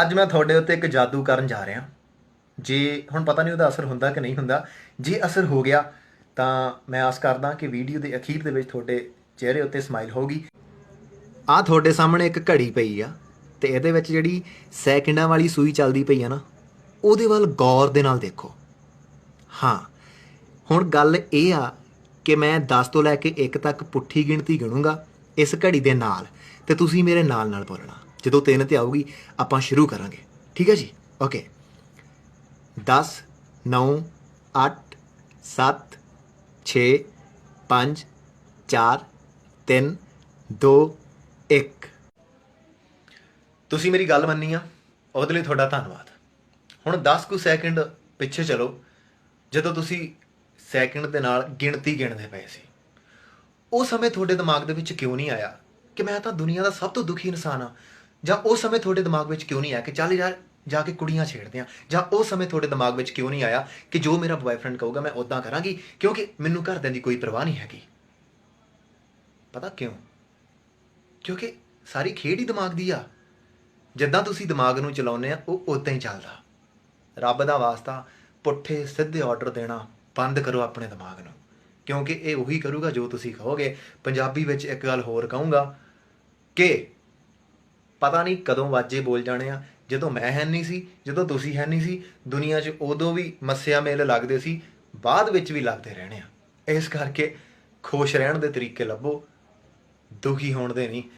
ਅੱਜ ਮੈਂ ਤੁਹਾਡੇ ਉੱਤੇ ਇੱਕ ਜਾਦੂ ਕਰਨ ਜਾ ਰਿਹਾ। ਜੇ, ਹੁਣ ਪਤਾ ਨਹੀਂ ਉਹਦਾ ਅਸਰ ਹੁੰਦਾ ਕਿ ਨਹੀਂ ਹੁੰਦਾ। ਜੇ ਅਸਰ ਹੋ ਗਿਆ, ਤਾਂ ਮੈਂ ਆਸ ਕਰਦਾ ਕਿ ਵੀਡੀਓ ਦੇ ਅਖੀਰ ਦੇ ਵਿੱਚ ਤੁਹਾਡੇ ਚਿਹਰੇ ਉੱਤੇ ਸਮਾਈਲ ਹੋਊਗੀ। ਆ ਤੁਹਾਡੇ ਸਾਹਮਣੇ ਇੱਕ ਘੜੀ ਪਈ ਆ ਤੇ ਇਹਦੇ ਵਿੱਚ ਜਿਹੜੀ ਸੈਕਿੰਡਾਂ ਵਾਲੀ ਸੂਈ ਚੱਲਦੀ ਪਈ ਆ ਨਾ, ਉਹਦੇ ਵੱਲ ਗੌਰ ਦੇ ਨਾਲ ਦੇਖੋ। ਹਾਂ, ਹੁਣ ਗੱਲ ਇਹ ਆ ਕਿ ਮੈਂ 10 ਤੋਂ ਲੈ ਕੇ 1 ਤੱਕ ਪੁੱਠੀ ਗਿਣਤੀ ਗਿਣੂੰਗਾ ਇਸ ਘੜੀ ਦੇ ਨਾਲ ਤੇ ਤੁਸੀਂ ਮੇਰੇ ਨਾਲ ਨਾਲ ਬੋਲਣਾ। ਜਦੋਂ 3 ਤੇ ਆਊਗੀ, ਆਪਾਂ ਸ਼ੁਰੂ ਕਰਾਂਗੇ। ਠੀਕ ਹੈ ਜੀ? ਓਕੇ 10 9 8 7 6 5 4 3 2 1 ਤੁਸੀਂ ਮੇਰੀ ਗੱਲ ਮੰਨੀ ਆ, ਉਹਦੇ ਲਈ ਤੁਹਾਡਾ ਧੰਨਵਾਦ। ਹੁਣ 10 ਕੁ ਸੈਕਿੰਡ ਪਿੱਛੇ ਚਲੋ, ਜਦੋਂ ਤੁਸੀਂ ਸੈਕਿੰਡ ਦੇ ਨਾਲ ਗਿਣਤੀ ਗਿਣਦੇ ਪਏ ਸੀ। ਉਹ ਸਮੇਂ ਤੁਹਾਡੇ ਦਿਮਾਗ ਦੇ ਵਿੱਚ ਕਿਉਂ ਨਹੀਂ ਆਇਆ ਕਿ ਮੈਂ ਤਾਂ ਦੁਨੀਆ ਦਾ ਸਭ ਤੋਂ ਦੁਖੀ ਇਨਸਾਨ ਆ? ਜਾਂ ਉਹ ਸਮੇਂ ਤੁਹਾਡੇ ਦਿਮਾਗ ਵਿੱਚ ਕਿਉਂ ਨਹੀਂ ਆਇਆ ਕਿ ਚੱਲ ਯਾਰ, ਜਾ ਕੇ ਕੁੜੀਆਂ ਛੇੜਦੇ ਆ, ਜਾਂ ਉਹ ਸਮੇਂ ਤੁਹਾਡੇ ਦਿਮਾਗ ਵਿੱਚ ਕਿਉਂ ਨਹੀਂ ਆਇਆ ਕਿ ਜੋ ਮੇਰਾ ਬॉयਫ੍ਰੈਂਡ ਕਹੂਗਾ ਮੈਂ ਉਦਾਂ ਕਰਾਂਗੀ, ਕਿਉਂਕਿ ਮੈਨੂੰ ਘਰਦਿਆਂ ਦੀ ਕੋਈ ਪਰਵਾਹ ਨਹੀਂ ਹੈਗੀ। ਪਤਾ ਕਿਉਂ? ਕਿਉਂਕਿ ਸਾਰੀ ਖੇਡ ਹੀ ਦਿਮਾਗ ਦੀ ਆ। ਜਿੱਦਾਂ ਤੁਸੀਂ ਦਿਮਾਗ ਨੂੰ ਚਲਾਉਂਦੇ ਆ, ਉਹ ਉਦਾਂ ਹੀ ਚੱਲਦਾ। ਰੱਬ ਦਾ ਵਾਸਤਾ, ਪੁੱਠੇ ਸਿੱਧੇ ਆਰਡਰ ਦੇਣਾ ਬੰਦ ਕਰੋ ਆਪਣੇ ਦਿਮਾਗ ਨੂੰ। ਕਿਉਂਕਿ ਇਹ ਉਹੀ ਕਰੂਗਾ ਜੋ ਤੁਸੀਂ ਕਹੋਗੇ। ਪੰਜਾਬੀ ਵਿੱਚ ਇੱਕ ਗੱਲ ਹੋਰ ਕਹੂੰਗਾ ਕਿ ਪਤਾ ਨਹੀਂ ਕਦੋਂ ਵਾਜੇ ਬੋਲ ਜਾਣੇ ਆ, ਜਦੋਂ ਮੈਂ ਹੈ ਨਹੀਂ ਸੀ, ਜਦੋਂ ਤੁਸੀਂ ਹੈ ਨਹੀਂ ਸੀ, ਦੁਨੀਆ 'ਚ ਉਦੋਂ ਵੀ ਮੱਸਿਆ ਮੇਲ ਲੱਗਦੇ ਸੀ, ਬਾਅਦ ਵਿੱਚ ਵੀ ਲੱਗਦੇ ਰਹਿਣੇ ਆ। ਇਸ ਕਰਕੇ ਖੁਸ਼ ਰਹਿਣ ਦੇ ਤਰੀਕੇ ਲੱਭੋ, ਦੁਖੀ ਹੋਣ ਦੇ ਨਹੀਂ।